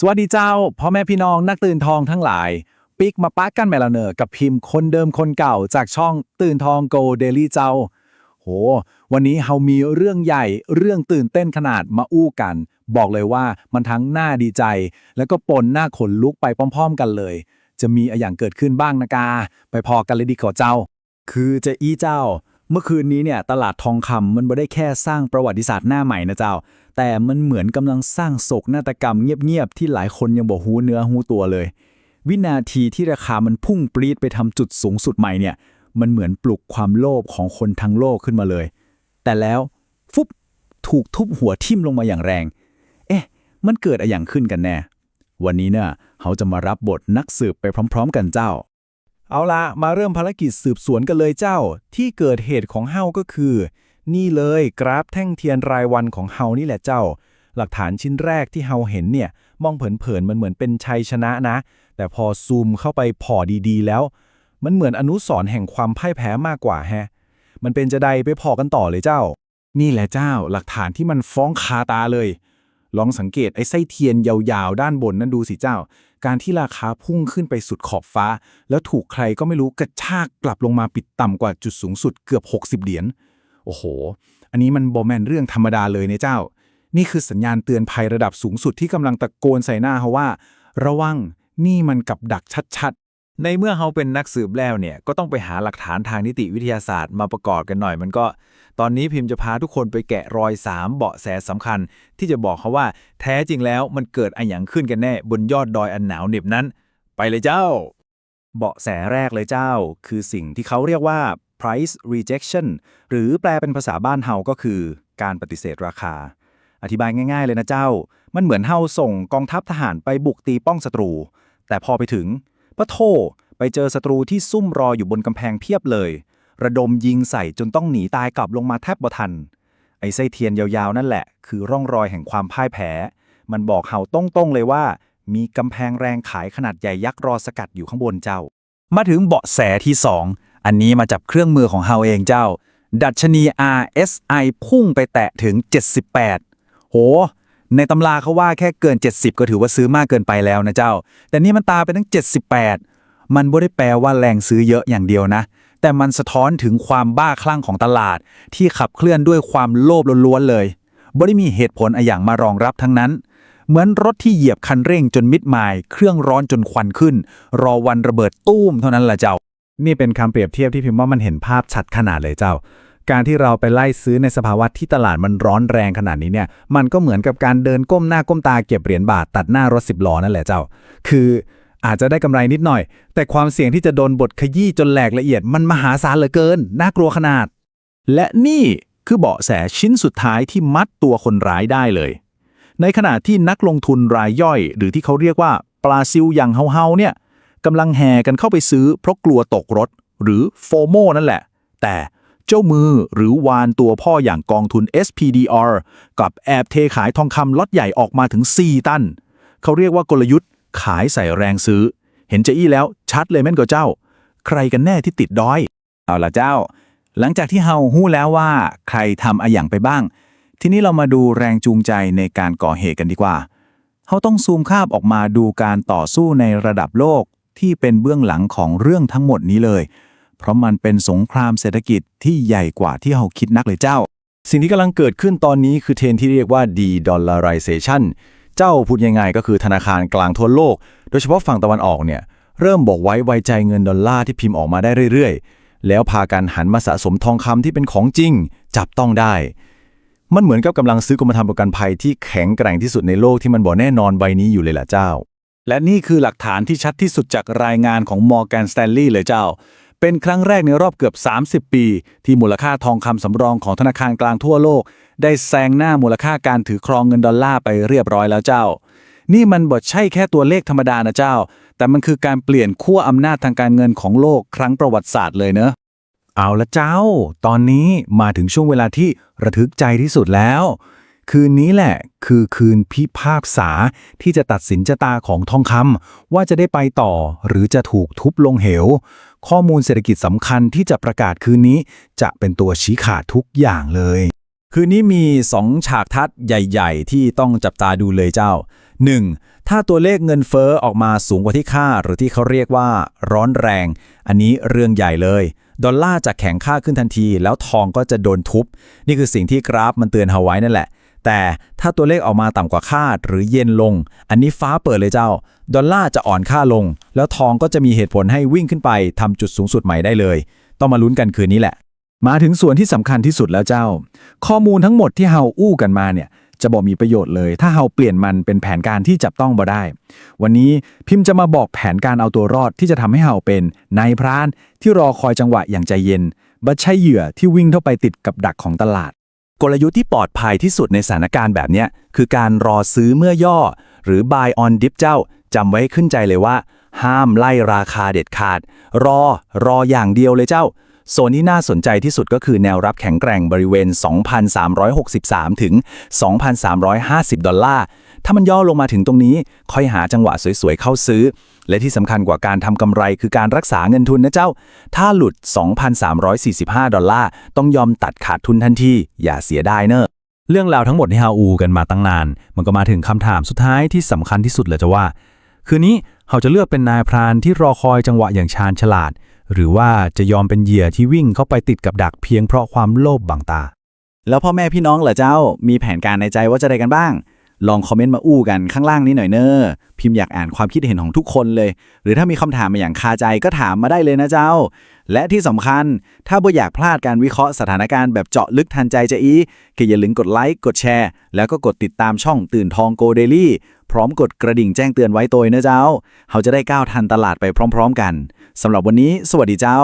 สวัสดีเจ้าพ่อแม่พี่น้องนักตื่นทองทั้งหลาย ปิกมาปะกันแมลาเนอร์กับพิมพ์คนเดิมคนเก่าจากช่องตื่นทองโกเดลี่เจ้า โห วันนี้เฮามีเรื่องใหญ่เรื่องตื่นเต้นขนาดมาอู้กัน บอกเลยว่ามันทั้งน่าดีใจ แล้วก็ปนหน้าขนลุกไปพร้อม ๆ กันเลย จะมีอะไรอย่างเกิดขึ้นบ้างนะกา ไปพอกันเลยดีกว่าเจ้า คือจะอี้เจ้า เมื่อคืนนี้เนี่ยตลาดทองคำมันไม่ได้แค่สร้างประวัติศาสตร์หน้าใหม่นะเจ้า แต่มันเหมือนกำลังสร้างโศกนาฏกรรมเงียบๆ ที่หลายคนยังบอกหูเนื้อหูตัวเลย วินาทีที่ราคามันพุ่งปรีดไปทำจุดสูงสุดใหม่เนี่ย มันเหมือนปลุกความโลภของคนทั้งโลกขึ้นมาเลย แต่แล้วฟุบถูกทุบหัวทิ่มลงมาอย่างแรง เอ๊ะ มันเกิดอะไรอย่างขึ้นกันแน่ วันนี้เนี่ยเขาจะมารับบทนักสืบไปพร้อม ๆ กันเจ้า เอาละมาเริ่มภารกิจสืบสวนกันเลยเจ้า ที่เกิดเหตุของเฮาก็คือ นี่เลยกราฟแท่งเทียนรายวันของเฮานี่แหละเจ้า หลักฐานชิ้นแรกที่เฮาเห็นเนี่ย มองเผินๆมันเหมือนเป็นชัยชนะนะ แต่พอซูมเข้าไปพอดีๆ แล้ว มันเหมือนอนุสรณ์แห่งความพ่ายแพ้มากกว่าแฮะ มันเป็นจะใดไปพอกันต่อเลยเจ้า นี่แหละเจ้า หลักฐานที่มันฟ้องคาตาเลย ลองสังเกตไอ้ไส้เทียนยาวๆ ด้านบนนั่นดูสิเจ้า การที่ราคาพุ่งขึ้นไปสุดขอบฟ้า แล้วถูกใครก็ไม่รู้กระชากกลับลงมาปิดต่ำกว่าจุดสูงสุดเกือบ 60 เหรียญ โอ้โห อันนี้มันบอแมนเรื่องธรรมดาเลยเนี่ยเจ้า นี่คือสัญญาณเตือนภัยระดับสูงสุดที่กำลังตะโกนใส่หน้าเขาว่า ระวังนี่มันกับดักชัดๆ ในเมื่อเขาเป็นนักสืบแล้วเนี่ย ก็ต้องไปหาหลักฐานทางนิติวิทยาศาสตร์มาประกอบกันหน่อย มันก็ ตอนนี้พิมพ์จะพาทุกคนไปแกะรอยสามเบาะแสสำคัญ ที่จะบอกเขาว่า แท้จริงแล้วมันเกิดอะไรอย่างขึ้นกันแน่ บนยอดดอยอันหนาวเหน็บนั้น ไปเลยเจ้า เบาะแสแรกเลยเจ้า คือสิ่งที่เขาเรียกว่า price rejection หรือแปลเป็นภาษาบ้านเฮาก็คือการปฏิเสธราคา อธิบายง่าย ๆ เลยนะเจ้า มันเหมือนเฮาส่งกองทัพทหารไปบุกตีป้องศัตรู แต่พอไปถึงปะโทไปเจอศัตรูที่ซุ่มรออยู่บนกำแพงเพียบเลย ระดมยิงใส่จนต้องหนีตายกลับลงมาแทบบ่ทัน ไอ้ไส้เทียนยาวๆ นั่นแหละ คือร่องรอยแห่งความพ่ายแพ้ มันบอกเฮาตรงๆเลยว่า มีกำแพงแรงขายขนาดใหญ่ยักษ์รอสกัดอยู่ข้างบนเจ้า มาถึงเบาะแสที่ 2 อันนี้มาจากเครื่องมือของเฮาเองเจ้า ดัชนี RSI พุ่งไปแตะถึง 78 โห ในตำราเขาว่าแค่เกิน 70 ก็ถือว่าซื้อมากเกินไปแล้วนะเจ้า แต่นี่มันตาไปตั้ง 78 มันไม่ได้แปลว่าแรงซื้อเยอะอย่างเดียวนะ แต่มันสะท้อนถึงความบ้าคลั่งของตลาด ที่ขับเคลื่อนด้วยความโลภล้วนๆเลยบ่ได้มีเหตุผลอะไรอย่างมารองรับทั้งนั้นเหมือนรถที่เหยียบคันเร่งจนมิดมาย เครื่องร้อนจนควันขึ้น รอวันระเบิดตู้มเท่านั้นแหละเจ้า นี่เป็นคำเปรียบเทียบที่พิมพ์ว่ามันเห็นภาพชัดขนาดเลยเจ้า การที่เราไปไล่ซื้อในสภาวะที่ตลาดมันร้อนแรงขนาดนี้เนี่ยมันก็เหมือนกับการเดินก้มหน้าก้มตาเก็บเหรียญบาทตัดหน้ารถสิบล้อนั่นแหละเจ้า คืออาจจะได้กำไรนิดหน่อย แต่ความเสี่ยงที่จะโดนบทขยี้จนแหลกละเอียดมันมหาศาลเหลือเกิน น่ากลัวขนาด และนี่คือเบาะแสชิ้นสุดท้ายที่มัดตัวคนร้ายได้เลย ในขณะที่นักลงทุนรายย่อย หรือที่เขาเรียกว่าปลาซิลอย่างเฮาๆเนี่ย กำลังแห่กันเข้าไปซื้อเพราะกลัวตกรถ หรือโฟโมนั่นแหละ แต่เจ้ามือหรือวานตัวพ่ออย่างกองทุน SPDR กับแอบเทขายทองคำล็อตใหญ่ออกมาถึง 4 ตัน เขาเรียกว่ากลยุทธ์ขายใส่แรงซื้อ เห็นเจอี้แล้วชัดเลยแม่นกับเจ้า ใครกันแน่ที่ติดดอย เอาละเจ้า หลังจากที่เฮาหู้แล้วว่าใครทำอะอย่างไปบ้าง ทีนี้เรามาดูแรงจูงใจในการก่อเหตุกันดีกว่าเขาต้องซูมภาพออกมาดูการต่อสู้ในระดับโลก ที่เป็นเบื้องหลังของเรื่องทั้งหมดนี้เลย เพราะมันเป็นสงครามเศรษฐกิจที่ใหญ่กว่าที่เราคิดนักเลยเจ้า สิ่งที่กำลังเกิดขึ้นตอนนี้คือเทรนที่เรียกว่า de-dollarization เจ้าพูดยังไงก็คือธนาคารกลางทั่วโลก โดยเฉพาะฝั่งตะวันออกเนี่ยเริ่มบอกไว้ไวใจเงินดอลลาร์ที่พิมพ์ออกมาได้เรื่อยๆ แล้วพากันหันมาสะสมทองคำที่เป็นของจริง จับต้องได้มันเหมือนกับกำลังซื้อกรมธรรม์ประกันภัยที่แข็งแกร่งที่สุดในโลกที่มันบอกแน่นอนใบนี้อยู่เลยล่ะเจ้า และนี่คือหลักฐานที่ชัดที่สุดจากรายงานของ Morgan Stanley เลยเจ้า เป็นครั้งแรกในรอบเกือบ 30 ปี ที่มูลค่าทองคำสำรองของธนาคารกลางทั่วโลก ได้แซงหน้ามูลค่าการถือครองเงินดอลลาร์ไปเรียบร้อยแล้วเจ้า นี่มันบดใช่แค่ตัวเลขธรรมดานะเจ้า แต่มันคือการเปลี่ยนขั้วอำนาจทางการเงินของโลกครั้งประวัติศาสตร์เลยเนอะเอาละเจ้า ตอนนี้มาถึงช่วงเวลาที่ระทึกใจที่สุดแล้ว คืนนี้แหละคือคืนพิพากษาที่จะตัดสินชะตาของทองคำว่าจะได้ไปต่อหรือจะถูกทุบลงเหว ข้อมูลเศรษฐกิจสำคัญที่จะประกาศคืนนี้ จะเป็นตัวชี้ขาดทุกอย่างเลย คืนนี้มี 2 ฉากทัดใหญ่ ๆ ที่ต้องจับตาดูเลยเจ้า 1. ถ้าตัวเลขเงินเฟ้อออกมาสูงกว่าที่คาดหรือที่เขาเรียกว่าร้อนแรง อันนี้เรื่องใหญ่เลยดอลลาร์จะแข็งค่าขึ้นทันที แล้วทองก็จะโดนทุบ นี่คือสิ่งที่กราฟมันเตือนเอาไว้นั่นแหละ แต่ถ้าตัวเลขออกมาต่ำกว่าคาดหรือเย็นลง อันนี้ฟ้าเปิดเลยเจ้า ดอลลาร์จะอ่อนค่าลง แล้วทองก็จะมีเหตุผลให้วิ่งขึ้นไปทำจุดสูงสุดใหม่ได้เลย ต้องมาลุ้นกันคืนนี้แหละ มาถึงส่วนที่สำคัญที่สุดแล้วเจ้า ข้อมูลทั้งหมดที่เฮาอู้กันมาเนี่ยจะบอกมีประโยชน์เลย ถ้าเฮาเปลี่ยนมันเป็นแผนการที่จับต้องบ่ได้ วันนี้พิมพ์จะมาบอกแผนการเอาตัวรอดที่จะทำให้เฮาเป็นนายพรานที่รอคอยจังหวะอย่างใจเย็นบัใช่เหยื่อที่วิ่งเข้าไปติดกับดักของตลาด กลยุทธ์ที่ปลอดภัยที่สุดในสถานการณ์แบบนี้คือการรอซื้อเมื่อย่อ หรือ buy on dip เจ้าจำไว้ขึ้นใจเลยว่า ห้ามไล่ราคาเด็ดขาด รอรออย่างเดียวเลยเจ้า โซนที่น่าสนใจที่สุดก็คือแนวรับแข็งแกร่งบริเวณ 2,363 ถึง 2,350 ดอลลาร์ ถ้ามันย่อลงมาถึงตรงนี้ ค่อยหาจังหวะสวยๆ เข้าซื้อ และที่สำคัญกว่าการทำกำไรคือการรักษาเงินทุนนะเจ้า ถ้าหลุด 2,345 ดอลลาร์ ต้องยอมตัดขาดทุนทันที อย่าเสียดายเนอะเรื่องราวทั้งหมดที่ฮาอูกันมาตั้งนาน มันก็มาถึงคำถามสุดท้ายที่สำคัญที่สุดเลยจะว่า คืนนี้ เขาจะเลือกเป็นนายพรานที่รอคอยจังหวะอย่างชาญฉลาด หรือว่าจะยอมเป็นเหยื่อที่วิ่งเข้าไปติดกับดักเพียงเพราะความโลภบังตา แล้วพ่อแม่พี่น้องเหรอเจ้า มีแผนการในใจว่าจะอะได้กันบ้าง ลองคอมเมนต์มาอู้กันข้างล่างนี้หน่อยเนอะพิมพ์อยากอ่านความคิดเห็นของทุกคนเลย หรือถ้ามีคำถามมาอย่างคาใจก็ถามมาได้เลยนะเจ้า และที่สำคัญ ถ้าบ่อยากพลาดการวิเคราะห์สถานการณ์แบบเจาะลึกทันใจจะอีก็อย่าลืมกดไลค์กดแชร์ แล้วก็กดติดตามช่องตื่นทองโกเดลี่ พร้อมกดกระดิ่งแจ้งเตือนไว้ตัวนะเจ้า เขาจะได้ก้าวทันตลาดไปพร้อม ๆ กันสำหรับวันนี้ สวัสดีเจ้า